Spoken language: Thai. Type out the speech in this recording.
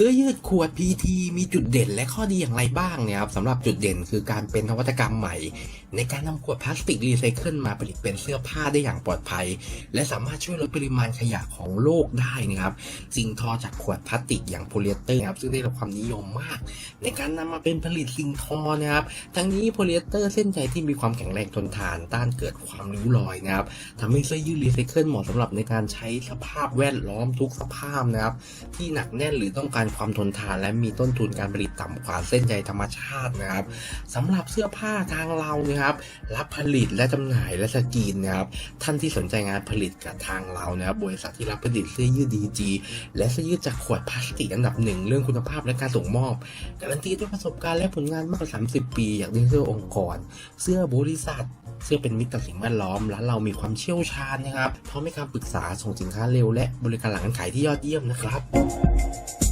สื้อยืดขวด PT มีจุดเด่นและข้อดีอย่างไรบ้างเนี่ยครับสำหรับจุดเด่นคือการเป็นนวัตกรรมใหม่ ในการนำขวดพลาสติกรีไซเคิลมาผลิตเป็นเสื้อผ้าได้อย่างปลอดภัย และสามารถช่วยลดปริมาณขยะของโลกได้นะครับสิ่งทอจากขวดพลาสติกอย่างโพลีเอสเตอร์นะครับซึ่งได้รับความนิยมมาก ในการนำมาเป็นผลิตสิ่งทอนะครับทั้งนี้โพลีเอสเตอร์เส้นใยที่มีความแข็งแรงทนทานต้านเกิดความริ้วรอยนะครับทำให้เสื้อยืดรีไซเคิลเหมาะสำหรับในการใช้สภาพแวดล้อมทุกสภาพนะครับที่หนักแน่นหรือต้องการความทนทาน และมีต้นทุนการผลิตต่ำกว่าเส้นใยธรรมชาตินะครับสำหรับเสื้อผ้าทางเรานะครับรับผลิตและจำหน่ายและสกรีนนะครับท่านที่สนใจงานผลิตกับทางเรานะครับบริษัทที่รับผลิตเสื้อยืดดีจีและเสื้อยืดจากขวดพลาสติกอันดับหนึ่งเรื่องคุณภาพและการส่งมอบ การันตีด้วยประสบการณ์และผลงานมากกว่า 30 ปี อย่างดีเสื้อองค์กร เสื้อบริษัทเสื้อเป็นมิตรต่อสิ่งแวดล้อมร้านเรามีความเชี่ยวชาญนะครับพร้อมให้คำปรึกษาส่งสินค้าเร็วและบริการหลังการขายที่ยอดเยี่ยมนะครับ